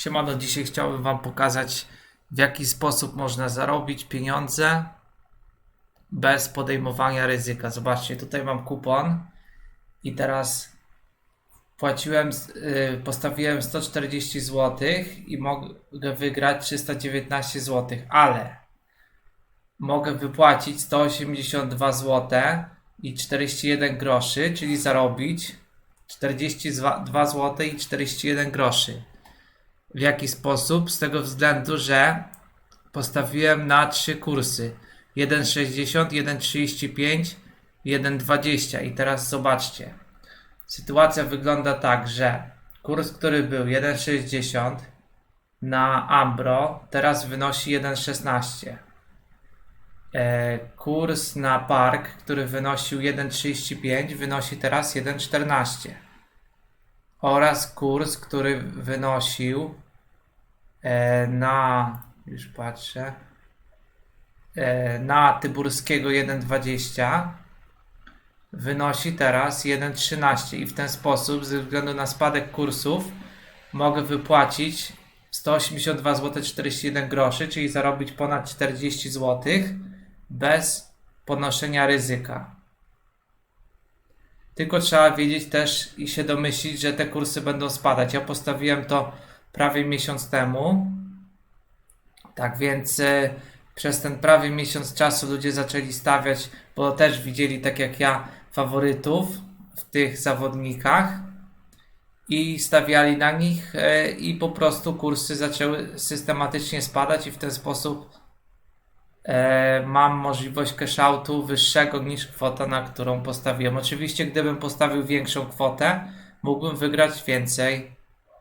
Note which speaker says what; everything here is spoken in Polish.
Speaker 1: Siemano, dzisiaj chciałbym Wam pokazać, w jaki sposób można zarobić pieniądze bez podejmowania ryzyka. Zobaczcie, tutaj mam kupon i teraz płaciłem, y, postawiłem 140 zł i mogę wygrać 319 zł, ale mogę wypłacić 182 zł i 41 groszy, czyli zarobić 42 zł i 41 groszy. W jaki sposób? Z tego względu, że postawiłem na trzy kursy. 1,60, 1,35, 1,20 i teraz zobaczcie. Sytuacja wygląda tak, że kurs, który był 1,60 na Ambro, teraz wynosi 1,16. E, kurs na Park, który wynosił 1,35, wynosi teraz 1,14 oraz kurs, który wynosił e, na, już patrzę, e, na Tyburskiego 1,20 wynosi teraz 1,13 i w ten sposób, ze względu na spadek kursów, mogę wypłacić 182 zł 41 groszy, czyli zarobić ponad 40 zł bez ponoszenia ryzyka. Tylko trzeba wiedzieć też i się domyślić, że te kursy będą spadać. Ja postawiłem to prawie miesiąc temu. Tak więc e, przez ten prawie miesiąc czasu ludzie zaczęli stawiać, bo też widzieli, tak jak ja, faworytów w tych zawodnikach i stawiali na nich e, i po prostu kursy zaczęły systematycznie spadać i w ten sposób mam możliwość cash-outu wyższego niż kwota, na którą postawiłem. Oczywiście, gdybym postawił większą kwotę, mógłbym wygrać więcej